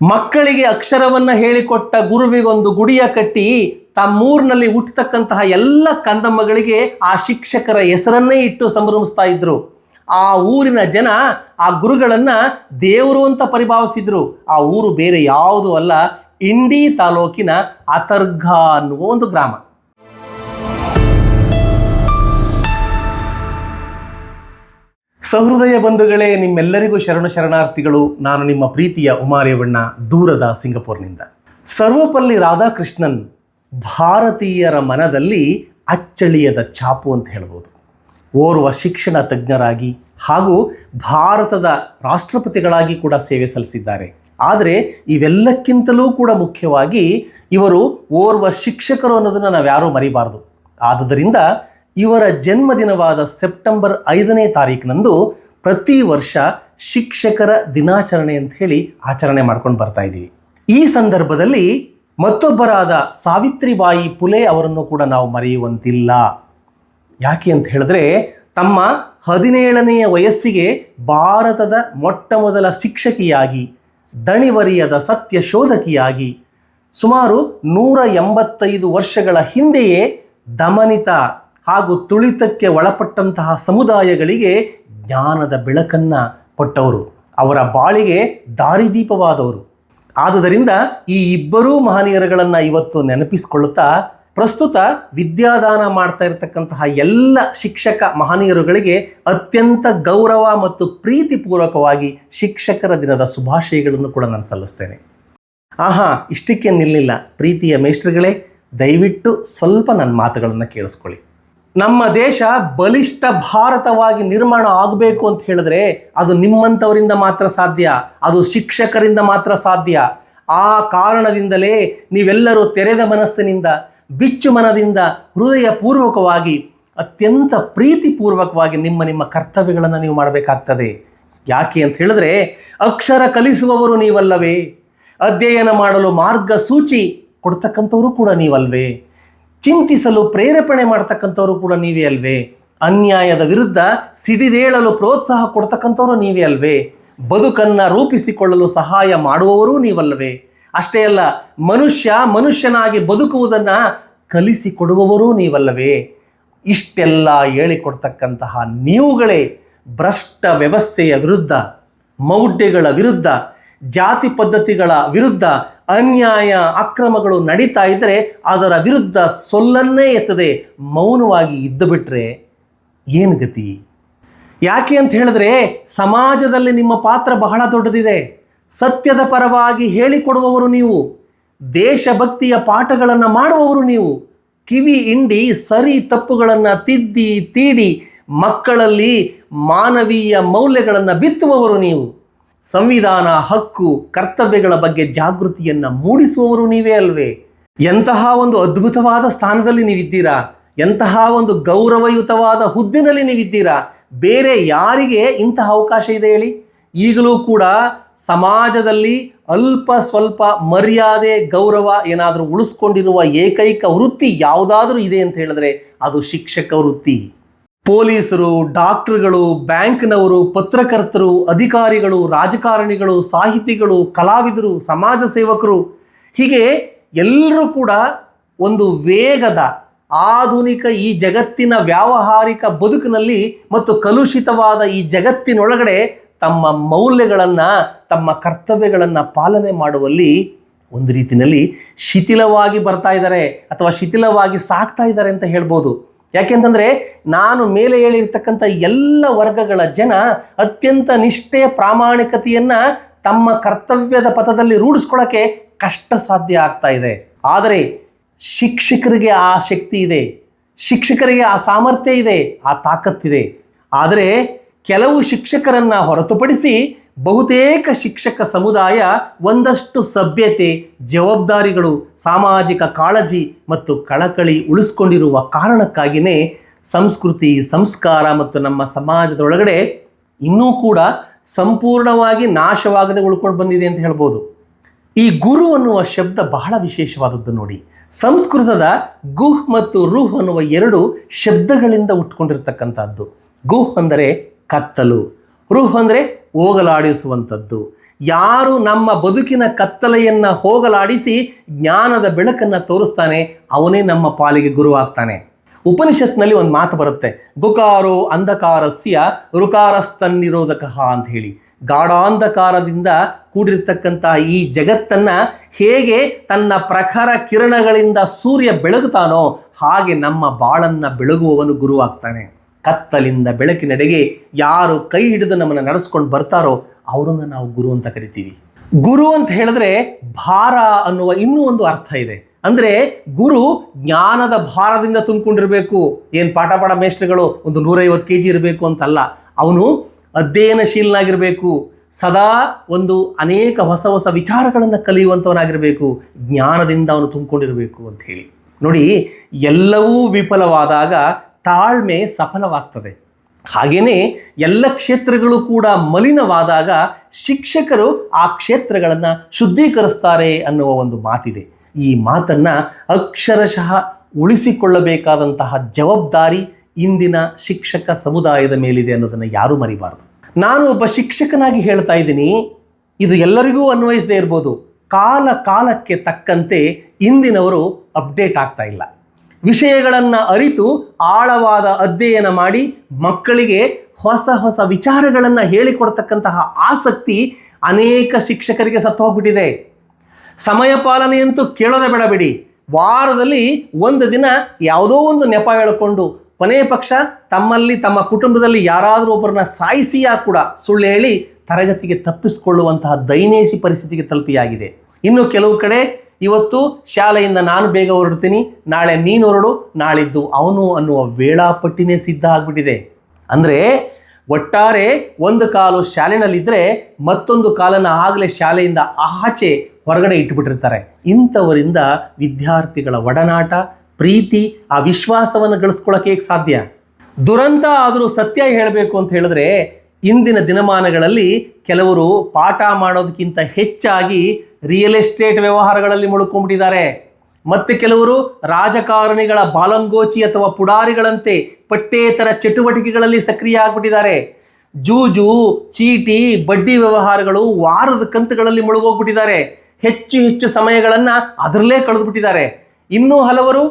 ಮಕ್ಕಳಿಗೆ ಅಕ್ಷರವನ್ನ ಹೇಳಿಕೊಟ್ಟ ಗುರುವಿಗೊಂದು ಗುಡಿಯ ಕಟ್ಟಿ ತಮ್ಮೂರಿನಲ್ಲಿ ಹುಟ್ಟತಕ್ಕಂತಹ ಎಲ್ಲ ಕಂದಮ್ಮಗಳಿಗೆ ಆ ಶಿಕ್ಷಕರ ಹೆಸರನ್ನೇ ಇಟ್ಟು ಸಂಭ್ರಮಿಸ್ತಾ ಇದ್ರು. ಆ ಊರಿನ ಜನ ಆ ಗುರುಗಳನ್ನ ದೇವರು ಅಂತ ಪರಿಭಾವಿಸಿದ್ರು. ಆ ಊರು ಬೇರೆ ಯಾವುದೂ ಅಲ್ಲ, ಇಂಡಿ ತಾಲೂಕಿನ ಅತರ್ಘ ಅನ್ನುವ ಒಂದು ಗ್ರಾಮ. ಸಹೃದಯ ಬಂಧುಗಳೇ, ನಿಮ್ಮೆಲ್ಲರಿಗೂ ಶರಣ ಶರಣಾರ್ಥಿಗಳು. ನಾನು ನಿಮ್ಮ ಪ್ರೀತಿಯ ಉಮಾರೇವಣ್ಣ, ದೂರದ ಸಿಂಗಪುರ್ನಿಂದ. ಸರ್ವಪಲ್ಲಿ ರಾಧಾಕೃಷ್ಣನ್ ಭಾರತೀಯರ ಮನದಲ್ಲಿ ಅಚ್ಚಳಿಯದ ಛಾಪು ಅಂತ ಹೇಳ್ಬೋದು. ಓರ್ವ ಶಿಕ್ಷಣ ತಜ್ಞರಾಗಿ ಹಾಗೂ ಭಾರತದ ರಾಷ್ಟ್ರಪತಿಗಳಾಗಿ ಕೂಡ ಸೇವೆ ಸಲ್ಲಿಸಿದ್ದಾರೆ. ಆದರೆ ಇವೆಲ್ಲಕ್ಕಿಂತಲೂ ಕೂಡ ಮುಖ್ಯವಾಗಿ ಇವರು ಓರ್ವ ಶಿಕ್ಷಕರು ಅನ್ನೋದನ್ನು ನಾವು ಯಾರೂ ಮರಿಬಾರ್ದು. ಆದುದರಿಂದ ಇವರ ಜನ್ಮದಿನವಾದ ಸೆಪ್ಟೆಂಬರ್ ಐದನೇ ತಾರೀಕಿನಂದು ಪ್ರತಿ ವರ್ಷ ಶಿಕ್ಷಕರ ದಿನಾಚರಣೆ ಅಂತ ಹೇಳಿ ಆಚರಣೆ ಮಾಡ್ಕೊಂಡು ಬರ್ತಾ ಇದ್ದೀವಿ. ಈ ಸಂದರ್ಭದಲ್ಲಿ ಮತ್ತೊಬ್ಬರಾದ ಸಾವಿತ್ರಿಬಾಯಿ ಪುಲೆ ಅವರನ್ನು ಕೂಡ ನಾವು ಮರೆಯುವಂತಿಲ್ಲ. ಯಾಕೆ ಅಂತ ಹೇಳಿದ್ರೆ ತಮ್ಮ ಹದಿನೇಳನೆಯ ವಯಸ್ಸಿಗೆ ಭಾರತದ ಮೊಟ್ಟ ಮೊದಲ ಶಿಕ್ಷಕಿಯಾಗಿ, ದಣಿವರಿಯದ ಸತ್ಯ ಶೋಧಕಿಯಾಗಿ ಸುಮಾರು ನೂರ ಎಂಬತ್ತೈದು ವರ್ಷಗಳ ಹಿಂದೆಯೇ ದಮನಿತ ಹಾಗೂ ತುಳಿತಕ್ಕೆ ಒಳಪಟ್ಟಂತಹ ಸಮುದಾಯಗಳಿಗೆ ಜ್ಞಾನದ ಬೆಳಕನ್ನು ಕೊಟ್ಟವರು. ಅವರ ಬಾಳಿಗೆ ದಾರಿದೀಪವಾದವರು ಆದುದರಿಂದ ಈ ಇಬ್ಬರೂ ಮಹನೀಯರುಗಳನ್ನು ಇವತ್ತು ನೆನಪಿಸಿಕೊಳ್ಳುತ್ತಾ, ಪ್ರಸ್ತುತ ವಿದ್ಯಾದಾನ ಮಾಡ್ತಾ ಇರತಕ್ಕಂತಹ ಎಲ್ಲ ಶಿಕ್ಷಕ ಮಹನೀಯರುಗಳಿಗೆ ಅತ್ಯಂತ ಗೌರವ ಮತ್ತು ಪ್ರೀತಿಪೂರ್ವಕವಾಗಿ ಶಿಕ್ಷಕರ ದಿನದ ಶುಭಾಶಯಗಳನ್ನು ಕೂಡ ನಾನು ಸಲ್ಲಿಸ್ತೇನೆ. ಆಹಾ ಇಷ್ಟಕ್ಕೆ ನಿಲ್ಲಿಲ್ಲ. ಪ್ರೀತಿಯ ಮೇಷ್ಟ್ರುಗಳೇ, ದಯವಿಟ್ಟು ಸ್ವಲ್ಪ ನನ್ನ ಮಾತುಗಳನ್ನು ಕೇಳಿಸ್ಕೊಳ್ಳಿ. ನಮ್ಮ ದೇಶ ಬಲಿಷ್ಠ ಭಾರತವಾಗಿ ನಿರ್ಮಾಣ ಆಗಬೇಕು ಅಂತ ಹೇಳಿದ್ರೆ ಅದು ನಿಮ್ಮಂಥವರಿಂದ ಮಾತ್ರ ಸಾಧ್ಯ, ಅದು ಶಿಕ್ಷಕರಿಂದ ಮಾತ್ರ ಸಾಧ್ಯ. ಆ ಕಾರಣದಿಂದಲೇ ನೀವೆಲ್ಲರೂ ತೆರೆದ ಮನಸ್ಸಿನಿಂದ, ಬಿಚ್ಚು ಮನದಿಂದ, ಹೃದಯಪೂರ್ವಕವಾಗಿ, ಅತ್ಯಂತ ಪ್ರೀತಿಪೂರ್ವಕವಾಗಿ ನಿಮ್ಮ ನಿಮ್ಮ ಕರ್ತವ್ಯಗಳನ್ನು ನೀವು ಮಾಡಬೇಕಾಗ್ತದೆ. ಯಾಕೆ ಅಂತ ಹೇಳಿದ್ರೆ, ಅಕ್ಷರ ಕಲಿಸುವವರು ನೀವಲ್ಲವೇ? ಅಧ್ಯಯನ ಮಾಡಲು ಮಾರ್ಗಸೂಚಿ ಕೊಡ್ತಕ್ಕಂಥವರು ಕೂಡ ನೀವಲ್ವೇ? ಚಿಂತಿಸಲು ಪ್ರೇರೇಪಣೆ ಮಾಡ್ತಕ್ಕಂಥವ್ರು ಕೂಡ ನೀವೇ ಅಲ್ವೇ? ಅನ್ಯಾಯದ ವಿರುದ್ಧ ಸಿಡಿದೇಳಲು ಪ್ರೋತ್ಸಾಹ ಕೊಡ್ತಕ್ಕಂಥವ್ರು ನೀವೇ ಅಲ್ವೇ? ಬದುಕನ್ನು ರೂಪಿಸಿಕೊಳ್ಳಲು ಸಹಾಯ ಮಾಡುವವರೂ ನೀವಲ್ಲವೇ ಅಷ್ಟೇ ಅಲ್ಲ, ಮನುಷ್ಯ ಮನುಷ್ಯನಾಗಿ ಬದುಕುವುದನ್ನು ಕಲಿಸಿಕೊಡುವವರೂ ನೀವಲ್ಲವೇ ಇಷ್ಟೆಲ್ಲ ಹೇಳಿಕೊಡ್ತಕ್ಕಂತಹ ನೀವುಗಳೇ ಭ್ರಷ್ಟ ವ್ಯವಸ್ಥೆಯ ವಿರುದ್ಧ, ಮೌಢ್ಯಗಳ ವಿರುದ್ಧ, ಜಾತಿ ಪದ್ಧತಿಗಳ ವಿರುದ್ಧ ಅನ್ಯಾಯ ಅಕ್ರಮಗಳು ನಡೀತಾ ಇದ್ದರೆ ಅದರ ವಿರುದ್ಧ ಸೊಲ್ಲನ್ನೇ ಎತ್ತದೆ ಮೌನವಾಗಿ ಇದ್ದು ಬಿಟ್ಟರೆ ಏನು ಗತಿ? ಯಾಕೆ ಅಂತ ಹೇಳಿದ್ರೆ ಸಮಾಜದಲ್ಲಿ ನಿಮ್ಮ ಪಾತ್ರ ಬಹಳ ದೊಡ್ಡದಿದೆ. ಸತ್ಯದ ಪರವಾಗಿ ಹೇಳಿಕೊಡುವವರು ನೀವು. ದೇಶಭಕ್ತಿಯ ಪಾಠಗಳನ್ನು ಮಾಡುವವರು ನೀವು. ಕಿವಿ ಇಂಡಿ ಸರಿ ತಪ್ಪುಗಳನ್ನು ತಿದ್ದಿ, ತೀಡಿ ಮಕ್ಕಳಲ್ಲಿ ಮಾನವೀಯ ಮೌಲ್ಯಗಳನ್ನು ಬಿತ್ತುವವರು ನೀವು. ಸಂವಿಧಾನ, ಹಕ್ಕು, ಕರ್ತವ್ಯಗಳ ಬಗ್ಗೆ ಜಾಗೃತಿಯನ್ನು ಮೂಡಿಸುವವರು ನೀವೇ ಅಲ್ವೇ? ಎಂತಹ ಒಂದು ಅದ್ಭುತವಾದ ಸ್ಥಾನದಲ್ಲಿ ನೀವಿದ್ದೀರಾ? ಎಂತಹ ಒಂದು ಗೌರವಯುತವಾದ ಹುದ್ದಿನಲ್ಲಿ ನೀವಿದ್ದೀರಾ? ಬೇರೆ ಯಾರಿಗೆ ಇಂತಹ ಅವಕಾಶ ಇದೆ ಹೇಳಿ? ಈಗಲೂ ಕೂಡ ಸಮಾಜದಲ್ಲಿ ಅಲ್ಪ ಸ್ವಲ್ಪ ಮರ್ಯಾದೆ, ಗೌರವ ಏನಾದರೂ ಉಳಿಸ್ಕೊಂಡಿರುವ ಏಕೈಕ ವೃತ್ತಿ ಯಾವುದಾದ್ರೂ ಇದೆ ಅಂತ ಹೇಳಿದ್ರೆ ಅದು ಶಿಕ್ಷಕ ವೃತ್ತಿ. ಪೊಲೀಸರು, ಡಾಕ್ಟರ್ಗಳು, ಬ್ಯಾಂಕ್ನವರು, ಪತ್ರಕರ್ತರು, ಅಧಿಕಾರಿಗಳು, ರಾಜಕಾರಣಿಗಳು, ಸಾಹಿತಿಗಳು, ಕಲಾವಿದರು, ಸಮಾಜ ಸೇವಕರು, ಹೀಗೆ ಎಲ್ಲರೂ ಕೂಡ ಒಂದು ವೇಗದ, ಆಧುನಿಕ ಈ ಜಗತ್ತಿನ ವ್ಯಾವಹಾರಿಕ ಬದುಕಿನಲ್ಲಿ ಮತ್ತು ಕಲುಷಿತವಾದ ಈ ಜಗತ್ತಿನೊಳಗಡೆ ತಮ್ಮ ಮೌಲ್ಯಗಳನ್ನು, ತಮ್ಮ ಕರ್ತವ್ಯಗಳನ್ನು ಪಾಲನೆ ಮಾಡುವಲ್ಲಿ ಒಂದು ರೀತಿಯಲ್ಲಿ ಶಿಥಿಲವಾಗಿ ಬರ್ತಾ ಇದ್ದಾರೆ ಅಥವಾ ಶಿಥಿಲವಾಗಿ ಸಾಕ್ತಾ ಇದ್ದಾರೆ ಅಂತ ಹೇಳ್ಬೋದು. ಯಾಕೆಂತಂದರೆ ನಾನು ಮೇಲೆ ಹೇಳಿರ್ತಕ್ಕಂಥ ಎಲ್ಲ ವರ್ಗಗಳ ಜನ ಅತ್ಯಂತ ನಿಷ್ಠೆ ಪ್ರಾಮಾಣಿಕತೆಯನ್ನು ತಮ್ಮ ಕರ್ತವ್ಯದ ಪಥದಲ್ಲಿ ರೂಢಿಸ್ಕೊಳ್ಳೋಕ್ಕೆ ಕಷ್ಟ ಸಾಧ್ಯ ಆಗ್ತಾ ಇದೆ. ಆದರೆ ಶಿಕ್ಷಕರಿಗೆ ಆ ಶಕ್ತಿ ಇದೆ. ಶಿಕ್ಷಕರಿಗೆ ಆ ಸಾಮರ್ಥ್ಯ ಇದೆ. ಆ ತಾಕತ್ತಿದೆ. ಆದರೆ ಕೆಲವು ಶಿಕ್ಷಕರನ್ನು ಹೊರತುಪಡಿಸಿ ಬಹುತೇಕ ಶಿಕ್ಷಕ ಸಮುದಾಯ ಒಂದಷ್ಟು ಸಭ್ಯತೆ, ಜವಾಬ್ದಾರಿಗಳು, ಸಾಮಾಜಿಕ ಕಾಳಜಿ ಮತ್ತು ಕಳಕಳಿ ಉಳಿಸ್ಕೊಂಡಿರುವ ಕಾರಣಕ್ಕಾಗಿಯೇ ಸಂಸ್ಕೃತಿ, ಸಂಸ್ಕಾರ ಮತ್ತು ನಮ್ಮ ಸಮಾಜದೊಳಗಡೆ ಇನ್ನೂ ಕೂಡ ಸಂಪೂರ್ಣವಾಗಿ ನಾಶವಾಗದೆ ಉಳ್ಕೊಂಡು ಬಂದಿದೆ ಅಂತ ಹೇಳ್ಬೋದು. ಈ ಗುರು ಅನ್ನುವ ಶಬ್ದ ಬಹಳ ವಿಶೇಷವಾದದ್ದು ನೋಡಿ. ಸಂಸ್ಕೃತದ ಗುಹ್ ಮತ್ತು ರುಹ್ ಅನ್ನುವ ಎರಡು ಶಬ್ದಗಳಿಂದ ಉಟ್ಕೊಂಡಿರ್ತಕ್ಕಂಥದ್ದು. ಗುಹ್ ಅಂದರೆ ಕತ್ತಲು, ರುಹ್ ಅಂದರೆ ಹೋಗಲಾಡಿಸುವಂಥದ್ದು. ಯಾರು ನಮ್ಮ ಬದುಕಿನ ಕತ್ತಲೆಯನ್ನು ಹೋಗಲಾಡಿಸಿ ಜ್ಞಾನದ ಬೆಳಕನ್ನು ತೋರಿಸ್ತಾನೆ, ಅವನೇ ನಮ್ಮ ಪಾಲಿಗೆ ಗುರುವಾಗ್ತಾನೆ. ಉಪನಿಷತ್ನಲ್ಲಿ ಒಂದು ಮಾತು ಬರುತ್ತೆ. ಗುಕಾರೋ ಅಂಧಕಾರಸ್ಯ ಋಕಾರಸ್ತನ್ನಿರೋಧಕ ಅಂತ ಹೇಳಿ. ಗಾಢಾಂಧಕಾರದಿಂದ ಕೂಡಿರ್ತಕ್ಕಂಥ ಈ ಜಗತ್ತನ್ನು ಹೇಗೆ ತನ್ನ ಪ್ರಖರ ಕಿರಣಗಳಿಂದ ಸೂರ್ಯ ಬೆಳಗುತ್ತಾನೋ ಹಾಗೆ ನಮ್ಮ ಬಾಳನ್ನ ಬೆಳಗುವವನು ಗುರುವಾಗ್ತಾನೆ. ಕತ್ತಲಿಂದ ಬೆಳಕಿನೆಡೆಗೆ ಯಾರು ಕೈ ಹಿಡಿದು ನಮ್ಮನ್ನು ನಡೆಸ್ಕೊಂಡು ಬರ್ತಾರೋ ಅವರನ್ನು ನಾವು ಗುರು ಅಂತ ಕರಿತೀವಿ. ಗುರು ಅಂತ ಹೇಳಿದ್ರೆ ಭಾರ ಅನ್ನುವ ಇನ್ನೂ ಒಂದು ಅರ್ಥ ಇದೆ. ಅಂದ್ರೆ ಗುರು ಜ್ಞಾನದ ಭಾರದಿಂದ ತುಂಬಿಕೊಂಡಿರಬೇಕು. ಏನು ಪಾಠ ಪಾಠ ಮೇಷ್ಟ್ರುಗಳು ಒಂದು ನೂರೈವತ್ತು ಕೆ ಜಿ ಇರಬೇಕು ಅಂತಲ್ಲ. ಅವನು ಅಧ್ಯಯನಶೀಲನಾಗಿರಬೇಕು. ಸದಾ ಒಂದು ಅನೇಕ ಹೊಸ ಹೊಸ ವಿಚಾರಗಳನ್ನು ಕಲಿಯುವಂಥವನಾಗಿರಬೇಕು ಜ್ಞಾನದಿಂದ ಅವನು ತುಂಬಿಕೊಂಡಿರಬೇಕು ಅಂತ ಹೇಳಿ. ನೋಡಿ, ಎಲ್ಲವೂ ವಿಫಲವಾದಾಗ ತಾಳ್ಮೆ ಸಫಲವಾಗ್ತದೆ. ಹಾಗೆಯೇ ಎಲ್ಲ ಕ್ಷೇತ್ರಗಳು ಕೂಡ ಮಲಿನವಾದಾಗ ಶಿಕ್ಷಕರು ಆ ಕ್ಷೇತ್ರಗಳನ್ನು ಶುದ್ಧೀಕರಿಸ್ತಾರೆ ಅನ್ನುವ ಒಂದು ಮಾತಿದೆ. ಈ ಮಾತನ್ನು ಅಕ್ಷರಶಃ ಉಳಿಸಿಕೊಳ್ಳಬೇಕಾದಂತಹ ಜವಾಬ್ದಾರಿ ಇಂದಿನ ಶಿಕ್ಷಕ ಸಮುದಾಯದ ಮೇಲಿದೆ ಅನ್ನೋದನ್ನು ಯಾರೂ ಮರಿಬಾರದು. ನಾನು ಒಬ್ಬ ಶಿಕ್ಷಕನಾಗಿ ಹೇಳ್ತಾ ಇದ್ದೀನಿ, ಇದು ಎಲ್ಲರಿಗೂ ಅನ್ವಯಿಸದೇ ಇರ್ಬೋದು. ಕಾಲ ಕಾಲಕ್ಕೆ ತಕ್ಕಂತೆ ಇಂದಿನವರು ಅಪ್ಡೇಟ್ ಆಗ್ತಾ ಇಲ್ಲ. ವಿಷಯಗಳನ್ನು ಅರಿತು ಆಳವಾದ ಅಧ್ಯಯನ ಮಾಡಿ ಮಕ್ಕಳಿಗೆ ಹೊಸ ಹೊಸ ವಿಚಾರಗಳನ್ನು ಹೇಳಿಕೊಡ್ತಕ್ಕಂತಹ ಆಸಕ್ತಿ ಅನೇಕ ಶಿಕ್ಷಕರಿಗೆ ಸತ್ತು ಹೋಗ್ಬಿಟ್ಟಿದೆ ಸಮಯ ಪಾಲನೆಯಂತೂ ಕೇಳೋದೇ ಬೇಡಬೇಡಿ. ವಾರದಲ್ಲಿ ಒಂದು ದಿನ ಯಾವುದೋ ಒಂದು ನೆಪ ಹೇಳಿಕೊಂಡು ಕೊನೆಯ ಪಕ್ಷ ತಮ್ಮಲ್ಲಿ ತಮ್ಮ ಕುಟುಂಬದಲ್ಲಿ ಯಾರಾದರೂ ಒಬ್ಬರನ್ನ ಸಾಯಿಸಿಯಾ ಕೂಡ ಸುಳ್ಳು ಹೇಳಿ ತರಗತಿಗೆ ತಪ್ಪಿಸಿಕೊಳ್ಳುವಂತಹ ದೈನೇಸಿ ಪರಿಸ್ಥಿತಿಗೆ ತಲುಪಿಯಾಗಿದೆ. ಇನ್ನು ಕೆಲವು ಕಡೆ ಇವತ್ತು ಶಾಲೆಯಿಂದ ನಾನು ಬೇಗ ಹೊರಡ್ತೀನಿ, ನಾಳೆ ನೀನು ಹೊರಡು, ನಾಳಿದ್ದು ಅವನು ಅನ್ನುವ ವೇಳಾಪಟ್ಟಿನೇ ಸಿದ್ಧ ಆಗಿಬಿಟ್ಟಿದೆ. ಅಂದರೆ ಒಟ್ಟಾರೆ ಒಂದು ಕಾಲು ಶಾಲೆನಲ್ಲಿದ್ದರೆ ಮತ್ತೊಂದು ಕಾಲನ್ನು ಆಗಲೇ ಶಾಲೆಯಿಂದ ಆಚೆ ಹೊರಗಡೆ ಇಟ್ಬಿಟ್ಟಿರ್ತಾರೆ. ಇಂಥವರಿಂದ ವಿದ್ಯಾರ್ಥಿಗಳ ಒಡನಾಟ, ಪ್ರೀತಿ, ಆ ವಿಶ್ವಾಸವನ್ನು ಗಳಿಸ್ಕೊಳ್ಳೋಕೆ ಸಾಧ್ಯ? ದುರಂತ ಆದರೂ ಸತ್ಯ ಹೇಳಬೇಕು ಅಂತ ಹೇಳಿದ್ರೆ ಇಂದಿನ ದಿನಮಾನಗಳಲ್ಲಿ ಕೆಲವರು ಪಾಠ ಮಾಡೋದಕ್ಕಿಂತ ಹೆಚ್ಚಾಗಿ ರಿಯಲ್ ಎಸ್ಟೇಟ್ ವ್ಯವಹಾರಗಳಲ್ಲಿ ಮುಳುಕೊಂಡ್ಬಿಟ್ಟಿದ್ದಾರೆ. ಮತ್ತೆ ಕೆಲವರು ರಾಜಕಾರಣಿಗಳ ಬಾಲಂಗೋಚಿ ಅಥವಾ ಪುಡಾರಿಗಳಂತೆ ಪಠ್ಯೇತರ ಚಟುವಟಿಕೆಗಳಲ್ಲಿ ಸಕ್ರಿಯ ಆಗ್ಬಿಟ್ಟಿದ್ದಾರೆ. ಜೂಜು, ಚೀಟಿ, ಬಡ್ಡಿ ವ್ಯವಹಾರಗಳು ವಾರದ ಕಂತುಗಳಲ್ಲಿ ಮುಳುಗೋಗ್ಬಿಟ್ಟಿದ್ದಾರೆ. ಹೆಚ್ಚು ಹೆಚ್ಚು ಸಮಯಗಳನ್ನು ಅದರಲ್ಲೇ ಕಳೆದುಬಿಟ್ಟಿದ್ದಾರೆ. ಇನ್ನೂ ಹಲವರು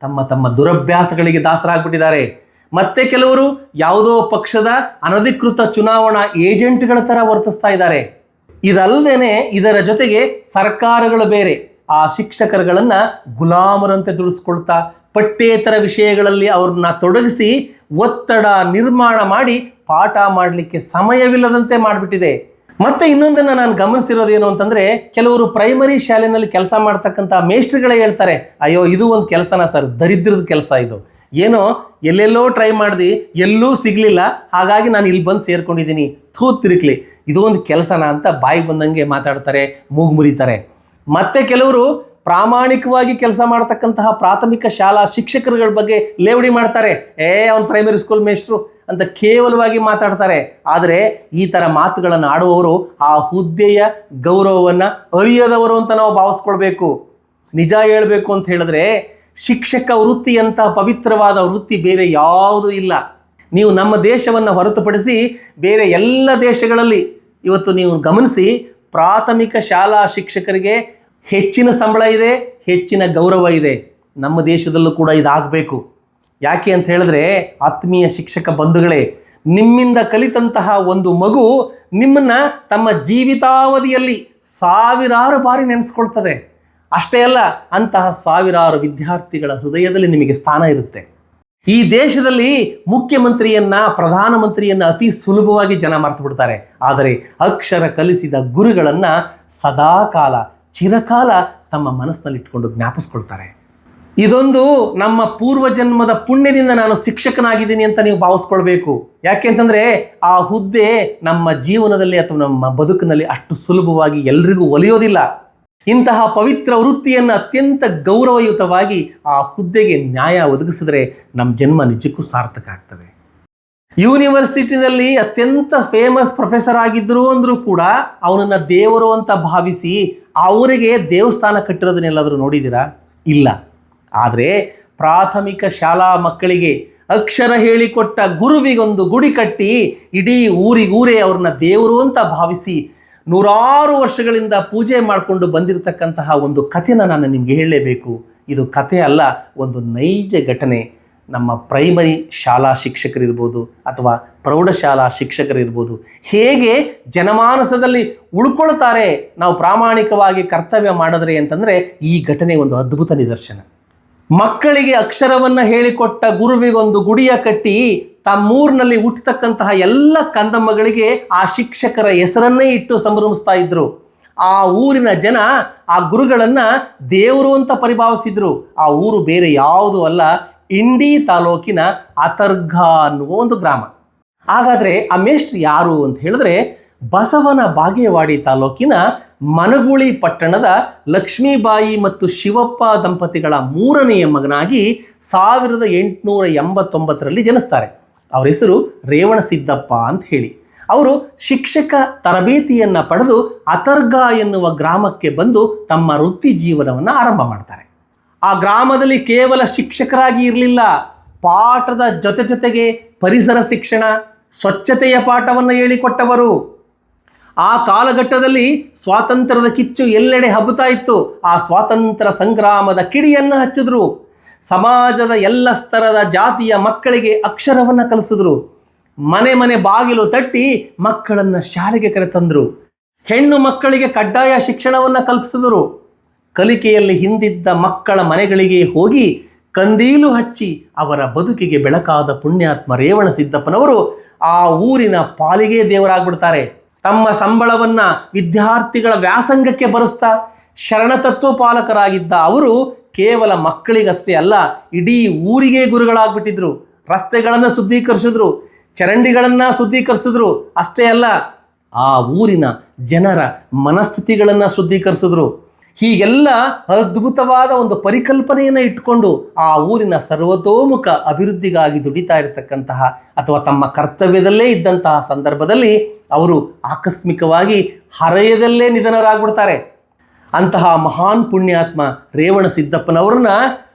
ತಮ್ಮ ತಮ್ಮ ದುರಭ್ಯಾಸಗಳಿಗೆ ದಾಸರಾಗ್ಬಿಟ್ಟಿದ್ದಾರೆ. ಮತ್ತೆ ಕೆಲವರು ಯಾವುದೋ ಪಕ್ಷದ ಅನಧಿಕೃತ ಚುನಾವಣಾ ಏಜೆಂಟ್ಗಳ ಥರ ವರ್ತಿಸ್ತಾ ಇದ್ದಾರೆ. ಇದಲ್ಲದೇನೆ ಇದರ ಜೊತೆಗೆ ಸರ್ಕಾರಗಳು ಬೇರೆ. ಆ ಶಿಕ್ಷಕರುಗಳನ್ನು ಗುಲಾಮರಂತೆ ದುಡಿಸ್ಕೊಳ್ತಾ, ಪಠ್ಯೇತರ ವಿಷಯಗಳಲ್ಲಿ ಅವ್ರನ್ನ ತೊಡಗಿಸಿ ಒತ್ತಡ ನಿರ್ಮಾಣ ಮಾಡಿ ಪಾಠ ಮಾಡಲಿಕ್ಕೆ ಸಮಯವಿಲ್ಲದಂತೆ ಮಾಡಿಬಿಟ್ಟಿದೆ. ಮತ್ತೆ ಇನ್ನೊಂದನ್ನು ನಾನು ಗಮನಿಸಿರೋದೇನು ಅಂತಂದರೆ, ಕೆಲವರು ಪ್ರೈಮರಿ ಶಾಲೆಯಲ್ಲಿ ಕೆಲಸ ಮಾಡ್ತಕ್ಕಂಥ ಮೇಸ್ಟ್ರುಗಳೇ ಹೇಳ್ತಾರೆ, ಅಯ್ಯೋ, ಇದು ಒಂದು ಕೆಲಸನ ಸರ್? ದರಿದ್ರದ ಕೆಲಸ ಇದು. ಏನೋ ಎಲ್ಲೆಲ್ಲೋ ಟ್ರೈ ಮಾಡಿದೆ, ಎಲ್ಲೂ ಸಿಗಲಿಲ್ಲ. ಹಾಗಾಗಿ ನಾನು ಇಲ್ಲಿ ಬಂದು ಸೇರ್ಕೊಂಡಿದ್ದೀನಿ ಇದು ಒಂದು ಕೆಲಸನ ಅಂತ ಬಾಯಿಗೆ ಬಂದಂಗೆ ಮಾತಾಡ್ತಾರೆ, ಮೂಗು ಮುರಿತಾರೆ. ಮತ್ತೆ ಕೆಲವರು ಪ್ರಾಮಾಣಿಕವಾಗಿ ಕೆಲಸ ಮಾಡ್ತಕ್ಕಂತಹ ಪ್ರಾಥಮಿಕ ಶಾಲಾ ಶಿಕ್ಷಕರುಗಳ ಬಗ್ಗೆ ಲೇವಡಿ ಮಾಡ್ತಾರೆ. ಏ, ಅವ್ನು ಪ್ರೈಮರಿ ಸ್ಕೂಲ್ ಮೇಸ್ಟ್ರು ಅಂತ ಕೇವಲವಾಗಿ ಮಾತಾಡ್ತಾರೆ. ಆದರೆ ಈ ಥರ ಮಾತುಗಳನ್ನು ಆಡುವವರು ಆ ಹುದ್ದೆಯ ಗೌರವವನ್ನು ಅರಿಯದವರು ಅಂತ ನಾವು ಭಾವಿಸ್ಕೊಳ್ಬೇಕು. ನಿಜ ಹೇಳಬೇಕು ಅಂತ ಹೇಳಿದ್ರೆ ಶಿಕ್ಷಕ ವೃತ್ತಿಯಂಥ ಪವಿತ್ರವಾದ ವೃತ್ತಿ ಬೇರೆ ಯಾವುದೂ ಇಲ್ಲ. ನೀವು ನಮ್ಮ ದೇಶವನ್ನು ಹೊರತುಪಡಿಸಿ ಬೇರೆ ಎಲ್ಲ ದೇಶಗಳಲ್ಲಿ ಇವತ್ತು ನೀವು ಗಮನಿಸಿ ಪ್ರಾಥಮಿಕ ಶಾಲಾ ಶಿಕ್ಷಕರಿಗೆ ಹೆಚ್ಚಿನ ಸಂಬಳ ಇದೆ, ಹೆಚ್ಚಿನ ಗೌರವ ಇದೆ. ನಮ್ಮ ದೇಶದಲ್ಲೂ ಕೂಡ ಇದಾಗಬೇಕು. ಯಾಕೆ ಅಂತ ಹೇಳಿದ್ರೆ ಆತ್ಮೀಯ ಶಿಕ್ಷಕ ಬಂಧುಗಳೇ, ನಿಮ್ಮಿಂದ ಕಲಿತಂತಹ ಒಂದು ಮಗು ನಿಮ್ಮನ್ನ ತಮ್ಮ ಜೀವಿತಾವಧಿಯಲ್ಲಿ ಸಾವಿರಾರು ಬಾರಿ ನೆನೆಸ್ಕೊಳ್ತದೆ. ಅಷ್ಟೇ ಅಲ್ಲ, ಅಂತಹ ಸಾವಿರಾರು ವಿದ್ಯಾರ್ಥಿಗಳ ಹೃದಯದಲ್ಲಿ ನಿಮಗೆ ಸ್ಥಾನ ಇರುತ್ತೆ. ಈ ದೇಶದಲ್ಲಿ ಮುಖ್ಯಮಂತ್ರಿಯನ್ನ, ಪ್ರಧಾನಮಂತ್ರಿಯನ್ನ ಅತಿ ಸುಲಭವಾಗಿ ಜನ ಮರೆತು ಬಿಡ್ತಾರೆ. ಆದರೆ ಅಕ್ಷರ ಕಲಿಸಿದ ಗುರುಗಳನ್ನ ಸದಾಕಾಲ, ಚಿರಕಾಲ ತಮ್ಮ ಮನಸ್ಸಿನಲ್ಲಿಟ್ಕೊಂಡು ಜ್ಞಾಪಿಸ್ಕೊಳ್ತಾರೆ. ಇದೊಂದು ನಮ್ಮ ಪೂರ್ವ ಜನ್ಮದ ಪುಣ್ಯದಿಂದ ನಾನು ಶಿಕ್ಷಕನಾಗಿದ್ದೀನಿ ಅಂತ ನೀವು ಭಾವಿಸ್ಕೊಳ್ಬೇಕು. ಯಾಕೆಂತಂದ್ರೆ ಆ ಹುದ್ದೆ ನಮ್ಮ ಜೀವನದಲ್ಲಿ ಅಥವಾ ನಮ್ಮ ಬದುಕಿನಲ್ಲಿ ಅಷ್ಟು ಸುಲಭವಾಗಿ ಎಲ್ರಿಗೂ ಒಲಿಯೋದಿಲ್ಲ. ಇಂತಹ ಪವಿತ್ರ ವೃತ್ತಿಯನ್ನು ಅತ್ಯಂತ ಗೌರವಯುತವಾಗಿ ಆ ಹುದ್ದೆಗೆ ನ್ಯಾಯ ಒದಗಿಸಿದ್ರೆ ನಮ್ಮ ಜನ್ಮ ನಿಜಕ್ಕೂ ಸಾರ್ಥಕ ಆಗ್ತದೆ. ಯೂನಿವರ್ಸಿಟಿನಲ್ಲಿ ಅತ್ಯಂತ ಫೇಮಸ್ ಪ್ರೊಫೆಸರ್ ಆಗಿದ್ದರು ಅಂದ್ರೂ ಕೂಡ ಅವನನ್ನ ದೇವರು ಅಂತ ಭಾವಿಸಿ ಅವರಿಗೆ ದೇವಸ್ಥಾನ ಕಟ್ಟಿರೋದನ್ನೆಲ್ಲಾದರೂ ನೋಡಿದ್ದೀರಾ? ಇಲ್ಲ. ಆದರೆ ಪ್ರಾಥಮಿಕ ಶಾಲಾ ಮಕ್ಕಳಿಗೆ ಅಕ್ಷರ ಹೇಳಿಕೊಟ್ಟ ಗುರುವಿಗೊಂದು ಗುಡಿ ಕಟ್ಟಿ ಇಡೀ ಊರಿಗೂರೇ ಅವ್ರನ್ನ ದೇವರು ಅಂತ ಭಾವಿಸಿ ನೂರಾರು ವರ್ಷಗಳಿಂದ ಪೂಜೆ ಮಾಡಿಕೊಂಡು ಬಂದಿರತಕ್ಕಂತಹ ಒಂದು ಕಥೆನ ನಾನು ನಿಮಗೆ ಹೇಳಲೇಬೇಕು. ಇದು ಕಥೆ ಅಲ್ಲ, ಒಂದು ನೈಜ ಘಟನೆ. ನಮ್ಮ ಪ್ರೈಮರಿ ಶಾಲಾ ಶಿಕ್ಷಕರಿರ್ಬೋದು ಅಥವಾ ಪ್ರೌಢಶಾಲಾ ಶಿಕ್ಷಕರಿರ್ಬೋದು ಹೇಗೆ ಜನಮಾನಸದಲ್ಲಿ ಉಳ್ಕೊಳ್ತಾರೆ, ನಾವು ಪ್ರಾಮಾಣಿಕವಾಗಿ ಕರ್ತವ್ಯ ಮಾಡಿದ್ರೆ ಅಂತಂದರೆ ಈ ಘಟನೆ ಒಂದು ಅದ್ಭುತ ನಿದರ್ಶನ. ಮಕ್ಕಳಿಗೆ ಅಕ್ಷರವನ್ನು ಹೇಳಿಕೊಟ್ಟ ಗುರುವಿಗೊಂದು ಗುಡಿಯ ಕಟ್ಟಿ ತಮ್ಮೂರಿನಲ್ಲಿ ಹುಟ್ಟತಕ್ಕಂತಹ ಎಲ್ಲ ಕಂದಮ್ಮಗಳಿಗೆ ಆ ಶಿಕ್ಷಕರ ಹೆಸರನ್ನೇ ಇಟ್ಟು ಸಂಭ್ರಮಿಸ್ತಾ ಇದ್ರು. ಆ ಊರಿನ ಜನ ಆ ಗುರುಗಳನ್ನು ದೇವರು ಅಂತ ಪರಿಭಾವಿಸಿದ್ರು. ಆ ಊರು ಬೇರೆ ಯಾವುದೂ ಅಲ್ಲ, ಇಂಡಿ ತಾಲೂಕಿನ ಅತರ್ಘ ಅನ್ನುವ ಒಂದು ಗ್ರಾಮ. ಹಾಗಾದರೆ ಆ ಮೇಷ್ಟ್ರು ಯಾರು ಅಂತ ಹೇಳಿದ್ರೆ ಬಸವನ ಬಾಗೇವಾಡಿ ತಾಲೂಕಿನ ಮನಗುಳಿ ಪಟ್ಟಣದ ಲಕ್ಷ್ಮೀಬಾಯಿ ಮತ್ತು ಶಿವಪ್ಪ ದಂಪತಿಗಳ ಮೂರನೆಯ ಮಗನಾಗಿ ಸಾವಿರದ ಎಂಟುನೂರ ಎಂಬತ್ತೊಂಬತ್ತರಲ್ಲಿ ಜನಿಸ್ತಾರೆ. ಅವರ ಹೆಸರು ರೇವಣಸಿದ್ದಪ್ಪ ಅಂತ ಹೇಳಿ. ಅವರು ಶಿಕ್ಷಕ ತರಬೇತಿಯನ್ನು ಪಡೆದು ಅತರ್ಗ ಎನ್ನುವ ಗ್ರಾಮಕ್ಕೆ ಬಂದು ತಮ್ಮ ವೃತ್ತಿ ಜೀವನವನ್ನು ಆರಂಭ ಮಾಡ್ತಾರೆ. ಆ ಗ್ರಾಮದಲ್ಲಿ ಕೇವಲ ಶಿಕ್ಷಕರಾಗಿ ಇರಲಿಲ್ಲ, ಪಾಠದ ಜೊತೆ ಜೊತೆಗೆ ಪರಿಸರ ಶಿಕ್ಷಣ, ಸ್ವಚ್ಛತೆಯ ಪಾಠವನ್ನು ಹೇಳಿಕೊಟ್ಟವರು. ಆ ಕಾಲಘಟ್ಟದಲ್ಲಿ ಸ್ವಾತಂತ್ರ್ಯದ ಕಿಚ್ಚು ಎಲ್ಲೆಡೆ ಹಬ್ಬುತ್ತಾ ಇತ್ತು. ಆ ಸ್ವಾತಂತ್ರ್ಯ ಸಂಗ್ರಾಮದ ಕಿಡಿಯನ್ನು ಹಚ್ಚಿದ್ರು. ಸಮಾಜದ ಎಲ್ಲ ಸ್ತರದ ಜಾತಿಯ ಮಕ್ಕಳಿಗೆ ಅಕ್ಷರವನ್ನು ಕಲಿಸಿದ್ರು. ಮನೆ ಮನೆ ಬಾಗಿಲು ತಟ್ಟಿ ಮಕ್ಕಳನ್ನು ಶಾಲೆಗೆ ಕರೆತಂದರು. ಹೆಣ್ಣು ಮಕ್ಕಳಿಗೆ ಕಡ್ಡಾಯ ಶಿಕ್ಷಣವನ್ನು ಕಲ್ಪಿಸಿದರು. ಕಲಿಕೆಯಲ್ಲಿ ಹಿಂದಿದ್ದ ಮಕ್ಕಳ ಮನೆಗಳಿಗೆ ಹೋಗಿ ಕಂದೀಲು ಹಚ್ಚಿ ಅವರ ಬದುಕಿಗೆ ಬೆಳಕಾದ ಪುಣ್ಯಾತ್ಮ ರೇವಣ ಸಿದ್ದಪ್ಪನವರು ಆ ಊರಿನ ಪಾಲಿಗೆ ದೇವರಾಗ್ಬಿಡ್ತಾರೆ. ತಮ್ಮ ಸಂಬಳವನ್ನು ವಿದ್ಯಾರ್ಥಿಗಳ ವ್ಯಾಸಂಗಕ್ಕೆ ಬರೆಸ್ತಾ ಶರಣತತ್ವ ಪಾಲಕರಾಗಿದ್ದ ಅವರು ಕೇವಲ ಮಕ್ಕಳಿಗಷ್ಟೇ ಅಲ್ಲ, ಇಡೀ ಊರಿಗೆ ಗುರುಗಳಾಗ್ಬಿಟ್ಟಿದ್ರು. ರಸ್ತೆಗಳನ್ನು ಶುದ್ಧೀಕರಿಸಿದ್ರು, ಚರಂಡಿಗಳನ್ನು ಶುದ್ಧೀಕರಿಸಿದ್ರು. ಅಷ್ಟೇ ಅಲ್ಲ, ಆ ಊರಿನ ಜನರ ಮನಸ್ಥಿತಿಗಳನ್ನು ಶುದ್ಧೀಕರಿಸಿದ್ರು. ಹೀಗೆಲ್ಲ ಅದ್ಭುತವಾದ ಒಂದು ಪರಿಕಲ್ಪನೆಯನ್ನು ಇಟ್ಟುಕೊಂಡು ಆ ಊರಿನ ಸರ್ವತೋಮುಖ ಅಭಿವೃದ್ಧಿಗಾಗಿ ದುಡಿತಾ ಇರತಕ್ಕಂತಹ ಅಥವಾ ತಮ್ಮ ಕರ್ತವ್ಯದಲ್ಲೇ ಇದ್ದಂತಹ ಸಂದರ್ಭದಲ್ಲಿ ಅವರು ಆಕಸ್ಮಿಕವಾಗಿ ಹರೆಯದಲ್ಲೇ ನಿಧನರಾಗ್ಬಿಡ್ತಾರೆ. ಅಂತಹ ಮಹಾನ್ ಪುಣ್ಯಾತ್ಮ ರೇವಣ ಸಿದ್ದಪ್ಪನವ್ರನ್ನ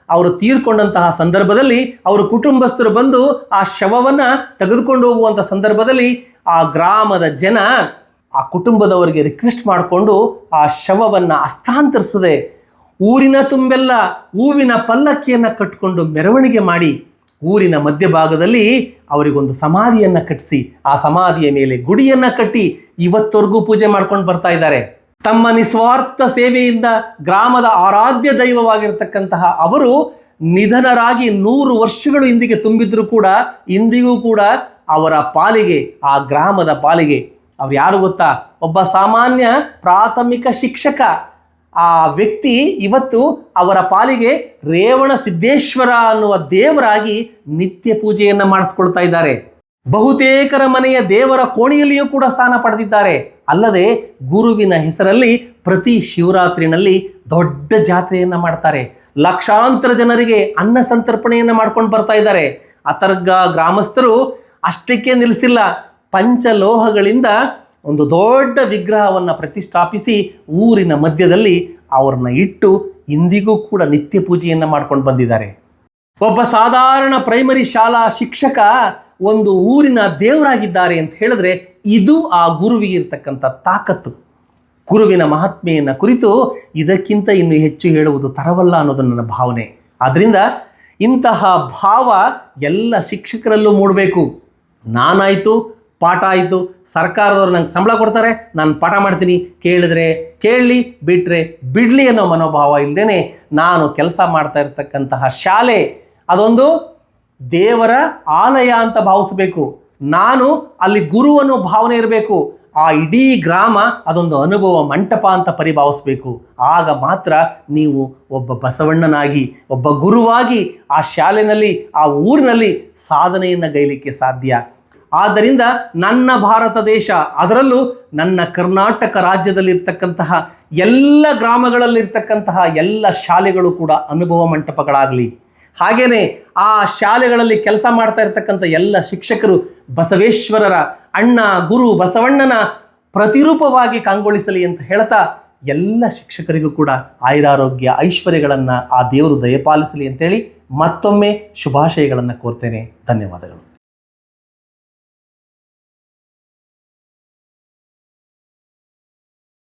ಅವರು ತೀರ್ಕೊಂಡಂತಹ ಸಂದರ್ಭದಲ್ಲಿ ಅವರ ಕುಟುಂಬಸ್ಥರು ಬಂದು ಆ ಶವವನ್ನು ತೆಗೆದುಕೊಂಡು ಹೋಗುವಂಥ ಸಂದರ್ಭದಲ್ಲಿ ಆ ಗ್ರಾಮದ ಜನ ಆ ಕುಟುಂಬದವರಿಗೆ ರಿಕ್ವೆಸ್ಟ್ ಮಾಡಿಕೊಂಡು ಆ ಶವವನ್ನು ಹಸ್ತಾಂತರಿಸದೆ ಊರಿನ ತುಂಬೆಲ್ಲ ಹೂವಿನ ಪಲ್ಲಕ್ಕಿಯನ್ನು ಕಟ್ಟಿಕೊಂಡು ಮೆರವಣಿಗೆ ಮಾಡಿ ಊರಿನ ಮಧ್ಯಭಾಗದಲ್ಲಿ ಅವರಿಗೊಂದು ಸಮಾಧಿಯನ್ನು ಕಟ್ಟಿಸಿ ಆ ಸಮಾಧಿಯ ಮೇಲೆ ಗುಡಿಯನ್ನು ಕಟ್ಟಿ ಇವತ್ತವರೆಗೂ ಪೂಜೆ ಮಾಡ್ಕೊಂಡು ಬರ್ತಾ ಇದ್ದಾರೆ. ತಮ್ಮ ನಿಸ್ವಾರ್ಥ ಸೇವೆಯಿಂದ ಗ್ರಾಮದ ಆರಾಧ್ಯ ದೈವವಾಗಿರ್ತಕ್ಕಂತಹ ಅವರು ನಿಧನರಾಗಿ ನೂರು ವರ್ಷಗಳು ಇಂದಿಗೆ ತುಂಬಿದ್ರೂ ಕೂಡ, ಇಂದಿಗೂ ಕೂಡ ಅವರ ಪಾಲಿಗೆ, ಆ ಗ್ರಾಮದ ಪಾಲಿಗೆ, ಅವ್ರು ಯಾರು ಗೊತ್ತಾ? ಒಬ್ಬ ಸಾಮಾನ್ಯ ಪ್ರಾಥಮಿಕ ಶಿಕ್ಷಕ. ಆ ವ್ಯಕ್ತಿ ಇವತ್ತು ಅವರ ಪಾಲಿಗೆ ರೇವಣ ಸಿದ್ದೇಶ್ವರ ಅನ್ನುವ ದೇವರಾಗಿ ನಿತ್ಯ ಪೂಜೆಯನ್ನು ಮಾಡಿಸ್ಕೊಳ್ತಾ ಇದ್ದಾರೆ. ಬಹುತೇಕರ ಮನೆಯ ದೇವರ ಕೋಣೆಯಲ್ಲಿಯೂ ಕೂಡ ಸ್ಥಾನ ಪಡೆದಿದ್ದಾರೆ. ಅಲ್ಲದೆ ಗುರುವಿನ ಹೆಸರಲ್ಲಿ ಪ್ರತಿ ಶಿವರಾತ್ರಿನಲ್ಲಿ ದೊಡ್ಡ ಜಾತ್ರೆಯನ್ನು ಮಾಡ್ತಾರೆ. ಲಕ್ಷಾಂತರ ಜನರಿಗೆ ಅನ್ನ ಸಂತರ್ಪಣೆಯನ್ನು ಮಾಡ್ಕೊಂಡು ಬರ್ತಾ ಇದ್ದಾರೆ. ಅತರ್ಗ ಗ್ರಾಮಸ್ಥರು ಅಷ್ಟಕ್ಕೆ ನಿಲ್ಲಿಸಿಲ್ಲ ಪಂಚಲೋಹಗಳಿಂದ ಒಂದು ದೊಡ್ಡ ವಿಗ್ರಹವನ್ನು ಪ್ರತಿಷ್ಠಾಪಿಸಿ ಊರಿನ ಮಧ್ಯದಲ್ಲಿ ಅವ್ರನ್ನ ಇಟ್ಟು ಇಂದಿಗೂ ಕೂಡ ನಿತ್ಯ ಪೂಜೆಯನ್ನು ಮಾಡ್ಕೊಂಡು ಬಂದಿದ್ದಾರೆ. ಒಬ್ಬ ಸಾಧಾರಣ ಪ್ರೈಮರಿ ಶಾಲಾ ಶಿಕ್ಷಕ ಒಂದು ಊರಿನ ದೇವರಾಗಿದ್ದಾರೆ ಅಂತ ಹೇಳಿದ್ರೆ ಇದು ಆ ಗುರುವಿಗೆ ಇರತಕ್ಕಂಥ ತಾಕತ್ತು. ಗುರುವಿನ ಮಹಾತ್ಮೆಯನ್ನು ಕುರಿತು ಇದಕ್ಕಿಂತ ಇನ್ನು ಹೆಚ್ಚು ಹೇಳುವುದು ತರವಲ್ಲ ಅನ್ನೋದು ನನ್ನ ಭಾವನೆ. ಆದ್ದರಿಂದ ಇಂತಹ ಭಾವ ಎಲ್ಲ ಶಿಕ್ಷಕರಲ್ಲೂ ಮೂಡಬೇಕು. ನಾನಾಯಿತು ಪಾಠ ಆಯಿತು. ಸರ್ಕಾರದವರು ನಂಗೆ ಸಂಬಳ ಕೊಡ್ತಾರೆ, ನಾನು ಪಾಠ ಮಾಡ್ತೀನಿ. ಕೇಳಿದ್ರೆ ಕೇಳಲಿ ಬಿಟ್ಟರೆ ಬಿಡಲಿ ಅನ್ನೋ ಮನೋಭಾವ ಇಲ್ಲದೇ ನಾನು ಕೆಲಸ ಮಾಡ್ತಾ ಇರ್ತಕ್ಕಂತಹ ಶಾಲೆ ಅದೊಂದು ದೇವರ ಆಲಯ ಅಂತ ಭಾವಿಸಬೇಕು. ನಾನು ಅಲ್ಲಿ ಗುರು ಅನ್ನೋ ಭಾವನೆ ಇರಬೇಕು. ಆ ಇಡೀ ಗ್ರಾಮ ಅದೊಂದು ಅನುಭವ ಮಂಟಪ ಅಂತ ಪರಿಭಾವಿಸಬೇಕು. ಆಗ ಮಾತ್ರ ನೀವು ಒಬ್ಬ ಬಸವಣ್ಣನಾಗಿ, ಒಬ್ಬ ಗುರುವಾಗಿ ಆ ಶಾಲೆಯಲ್ಲಿ ಆ ಊರಿನಲ್ಲಿ ಸಾಧನೆಯನ್ನು ಗೈಲಿಕ್ಕೆ ಸಾಧ್ಯ. ಆದ್ದರಿಂದ ನನ್ನ ಭಾರತ ದೇಶ, ಅದರಲ್ಲೂ ನನ್ನ ಕರ್ನಾಟಕ ರಾಜ್ಯದಲ್ಲಿರ್ತಕ್ಕಂತಹ ಎಲ್ಲ ಗ್ರಾಮಗಳಲ್ಲಿರ್ತಕ್ಕಂತಹ ಎಲ್ಲ ಶಾಲೆಗಳು ಕೂಡ ಅನುಭವ ಮಂಟಪಗಳಾಗಲಿ. ಹಾಗೇನೆ ಆ ಶಾಲೆಗಳಲ್ಲಿ ಕೆಲಸ ಮಾಡ್ತಾ ಇರ್ತಕ್ಕಂಥ ಎಲ್ಲ ಶಿಕ್ಷಕರು ಬಸವೇಶ್ವರರ ಅಣ್ಣ, ಗುರು ಬಸವಣ್ಣನ ಪ್ರತಿರೂಪವಾಗಿ ಕಂಗೊಳಿಸಲಿ ಅಂತ ಹೇಳ್ತಾ ಎಲ್ಲ ಶಿಕ್ಷಕರಿಗೂ ಕೂಡ ಆಯುರಾರೋಗ್ಯ ಐಶ್ವರ್ಯಗಳನ್ನು ಆ ದೇವರು ದಯಪಾಲಿಸಲಿ ಅಂತೇಳಿ ಮತ್ತೊಮ್ಮೆ ಶುಭಾಶಯಗಳನ್ನು ಕೋರ್ತೇನೆ. ಧನ್ಯವಾದಗಳು.